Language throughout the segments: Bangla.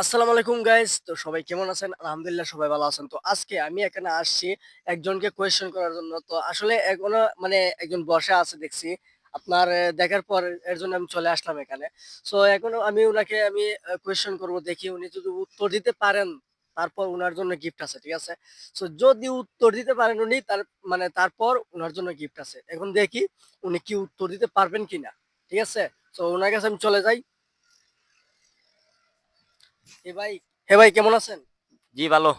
আসসালামু আলাইকুম গাইস তো সবাই কেমন আছেন? আলহামদুলিল্লাহ, সবাই ভালো আছেন। তো আজকে আমি এখানে আসছি একজনকে কোয়েশ্চেন করার জন্য। তো আসলে এখনও মানে একজন বসে আছে, দেখছি। আপনার দেখার পর এর জন্য আমি চলে আসলাম এখানে। সো এখনও আমি উনাকে আমি কোয়েশ্চেন করব, দেখি উনি যদি উত্তর দিতে পারেন, তারপর উনার জন্য গিফট আছে, ঠিক আছে? সো যদি উত্তর দিতে পারেন উনি, তার মানে তারপর উনার জন্য গিফট আছে। এখন দেখি উনি কি উত্তর দিতে পারবেন কিনা, ঠিক আছে? তো ওনার কাছে আমি চলে যাই। হে ভাই হে ভাই কেমন আছেন? জি ভালো।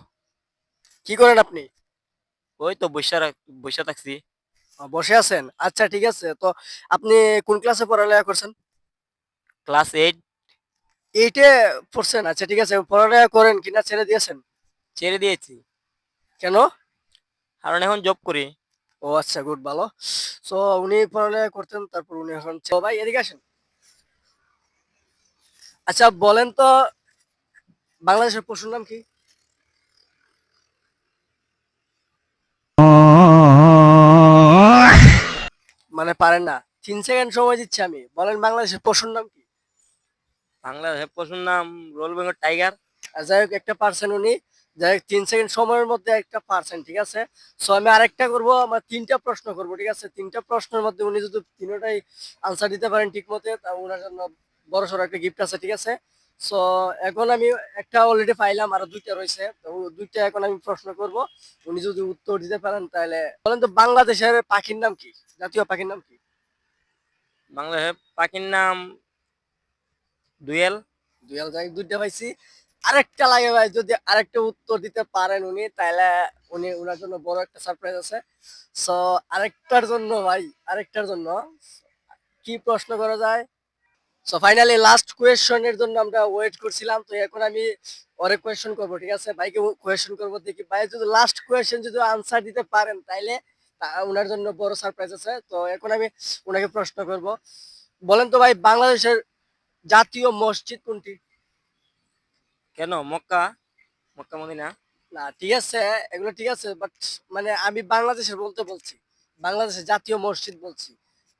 কি করেন আপনি? ওই তো বৈশা বৈশা থাকছি। বসে আছেন? আচ্ছা ঠিক আছে। তো আপনি কোন ক্লাসে পড়ালেখা করছেন? ক্লাস এইট এইটে পড়ছেন? আচ্ছা ঠিক আছে। পড়ালেখা করেন কিনা ছেড়ে দিয়েছেন? ছেড়ে দিয়েছি। কেন? কারণ এখন জব করি। ও আচ্ছা গুড ভালো। সো উনি পড়ালেখা করতেন তারপর উনি এখন ভাই এদিকে আসেন। আচ্ছা বলেন তো বাংলাদেশের পশুর নাম কি? মানে পারেন না। তিন সেকেন্ড সময় দিচ্ছি আমি। বলেন বাংলাদেশের পশুর নাম কি? বাংলাদেশের পশুর নাম রোল বেঙ্গল টাইগার। আর যাই হোক একটা পার্সেন্ট উনি। যাই হোক তিন সেকেন্ড সময়ের মধ্যে একটা পার্সেন্ট ঠিক আছে? সো আমি আরেকটা করব আমার তিনটা প্রশ্ন করব ঠিক আছে? তিনটা প্রশ্নের মধ্যে উনি যদি তিনটাই আনসার দিতে পারেন ঠিক মতে তা ওনার জন্য বড় সড়ো একটা গিফট আছে ঠিক আছে? সো এখন আমি একটা অলরেডি পাইলাম আর দুইটা রয়েছে। তো দুইটা এখন আমি প্রশ্ন করব। উনি যদি উত্তর দিতে পারেন তাহলে বলেন তো বাংলাদেশের পাখির নাম কি? জাতীয় পাখির নাম কি? বাংলাদেশের পাখির নাম দুয়েল। দুই হাজার দুইটা পাইছি। আরেকটা লাগে ভাই যদি আরেকটা উত্তর দিতে পারেন উনি তাহলে উনি ওনার জন্য বড় একটা সারপ্রাইজ আছে। সো আরেকটার জন্য ভাই আরেকটার জন্য কি প্রশ্ন করা যায়? সো ফাইনালি লাস্ট কোয়েশ্চনের জন্য আমরা ওয়েট করছিলাম। তো এখন আমি অনেক কোয়েশ্চন করব ঠিক আছে? ভাইকে কোয়েশ্চন করব দেখি। ভাই যদি লাস্ট কোয়েশ্চন যদি আনসার দিতে পারেন তাইলে ওনার জন্য বড় সারপ্রাইজ আছে। তো এখন আমি ওনাকে প্রশ্ন করব। বলেন তো ভাই বাংলাদেশের জাতীয় মসজিদ কোনটি? কেন? মক্কা? Mecca Medina? না ঠিক আছে এগুলো ঠিক আছে বাট মানে আমি বাংলাদেশের বলতে বলছি। বাংলাদেশের জাতীয় মসজিদ বলছি।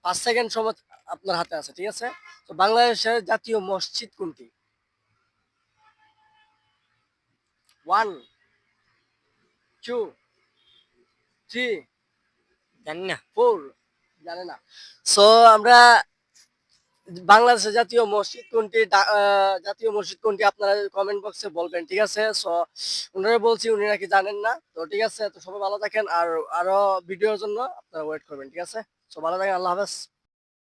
পাঁচ সেকেন্ড সময় আপনার হাতে আছে ঠিক আছে? তো বাংলাদেশের জাতীয় মসজিদ কোনটি? ওয়ান টু থ্রি জানি না। ফোর জানে না। সো আমরা বাংলাদেশের জাতীয় মসজিদ কোনটি? জাতীয় মসজিদ কোনটি? আপনারা কমেন্ট বক্সে বলবেন, ঠিক আছে? সো ওনারা বলছি, উনি নাকি জানেন না। তো ঠিক আছে, তো সবাই ভালো থাকেন, আর আরও ভিডিওর জন্য আপনারা ওয়েট করবেন, ঠিক আছে? সো ভালো থাকেন, আল্লাহ হাফেজ।